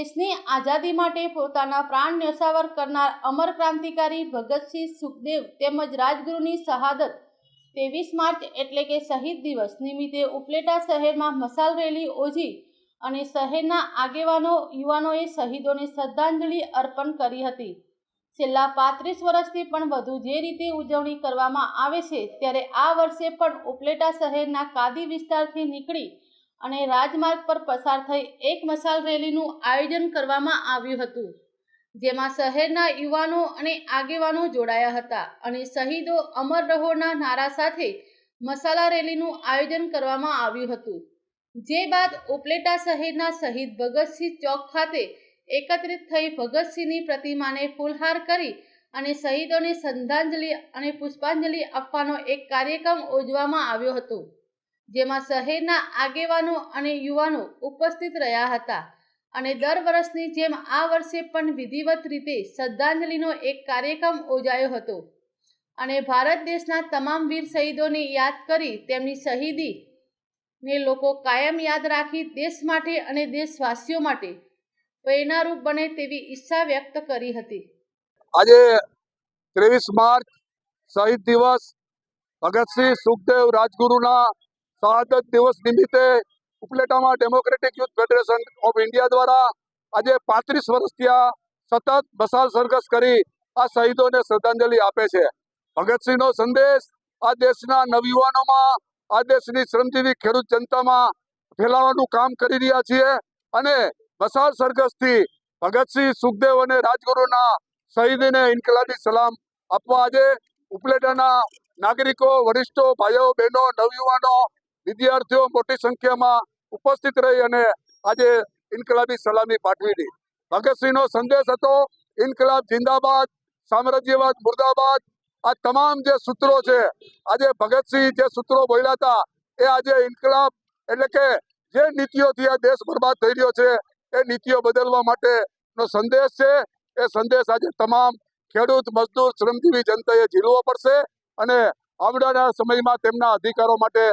આઝાદી માટે પોતાના પ્રાણ ન્યોછાવર કરનાર અમર ક્રાંતિકારી ભગતસિંહ સુખદેવ તેમજ રાજગુરુની શહાદત ત્રેવીસ માર્ચ એટલે કે શહીદ દિવસ નિમિત્તે ઉપલેટા શહેરમાં મસાલ રેલી યોજી અને શહેરના આગેવાનો, યુવાનોએ શહીદોને શ્રદ્ધાંજલિ અર્પણ કરી હતી. છેલ્લા પાંત્રીસ વર્ષથી પણ વધુ જે રીતે ઉજવણી કરવામાં આવે છે, ત્યારે આ વર્ષે પણ ઉપલેટા શહેરના કાદી વિસ્તારથી નીકળી અને રાજમાર્ગ પર પસાર થઈ એક મશાલ રેલીનું આયોજન કરવામાં આવ્યું હતું, જેમાં શહેરના યુવાનો અને આગેવાનો જોડાયા હતા અને શહીદો અમર રહોના નારા સાથે મસાલા રેલીનું આયોજન કરવામાં આવ્યું હતું. જે બાદ ઉપલેટા શહેરના શહીદ ભગતસિંહ ચોક ખાતે એકત્રિત થઈ ભગતસિંહની પ્રતિમાને ફૂલહાર કરી અને શહીદોને શ્રદ્ધાંજલિ અને પુષ્પાંજલિ આપવાનો એક કાર્યક્રમ યોજવામાં આવ્યો હતો. જેમાં શહેરના આગેવાનો અને યુવાનો ઉપસ્થિત રહ્યા હતા. અને દર વર્ષની જેમ આ વર્ષે પણ વિધિવત રીતે શ્રદ્ધાંજલિનો એક કાર્યક્રમ યોજાયો હતો. અને ભારત દેશના તમામ વીર શહીદોને યાદ કરી તેમની શહીદી ને લોકો કાયમ યાદ રાખી દેશ માટે અને દેશવાસીઓ માટે પ્રેરણારૂપ બને તેવી ઈચ્છા વ્યક્ત કરી હતી. આજે ત્રેવીસ માર્ચ શહીદ દિવસ. ભગતસિંહ સુખદેવ રાજગુરુના શહાદત દિવસ નિમિત્તે ઉપલેટામાં democratic youth federation of India દ્વારા આજે પાંત્રીસ વર્ષ થયા સતત બસાલ સરઘસ કરી આ શહીદોને શ્રદ્ધાંજલિ આપે છે. ભગતસિંહનો સંદેશ આ દેશના નવયુવાનોમાં, આ દેશની શ્રમજીવી ખેડૂત જનતામાં ફેલાવાનું કામ કરી રહ્યા છીએ અને બસાલ સરઘસથી ભગતસિંહ, સુખદેવ અને રાજગુરુના શહીદને ઇન્કલાબી સલામ આપવા આજે ઉપલેટાના નાગરિકો, વરિષ્ઠો, ભાઈઓ, બહેનો, નવયુવાનો વિદ્યાર્થીઓ મોટી સંખ્યામાં ઉપસ્થિત રહી અને આજે ઇન્કલાબી સલામી પાઠવી ભગતસિંહનો સંદેશ હતો, ઇન્કલાબ જિંદાબાદ, સામ્રાજ્યવાદ મુર્દાબાદ, આ તમામ જે સૂત્રો છે, આજે ભગતસિંહ જે સૂત્રો બોલ્યા હતા, એ આજે ઇન્કલાબ એટલે કે જે નીતિઓથી આ દેશ બરબાદ થઈ રહ્યો છે, એ નીતિઓ બદલવા માટેનો સંદેશ છે. એ સંદેશ આજે તમામ ખેડૂત, મજદૂર, શ્રમજીવી જનતાએ ઝીલવો પડશે અને આવનારા સમયમાં તેમના અધિકારો માટે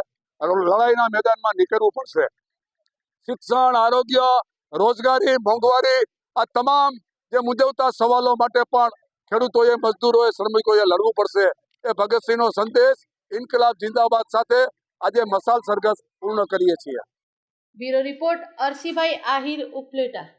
લડાઈના મેદાનમાં નીકળવું પડશે. શિક્ષણ, આરોગ્ય, રોજગારી, મોંઘવારી, આ તમામ જે મૂંઝવતા સવાલો માટે પણ ખેડૂતોએ, મજદૂરોએ, શ્રમિકોએ લડવું પડશે. એ ભગતસિંહનો સંદેશ ઇન્કલાબ જિંદાબાદ સાથે આજે મસાલ સરઘસ પૂર્ણ કરીએ છીએ. Bureau report Arshibhai Ahir Upleta.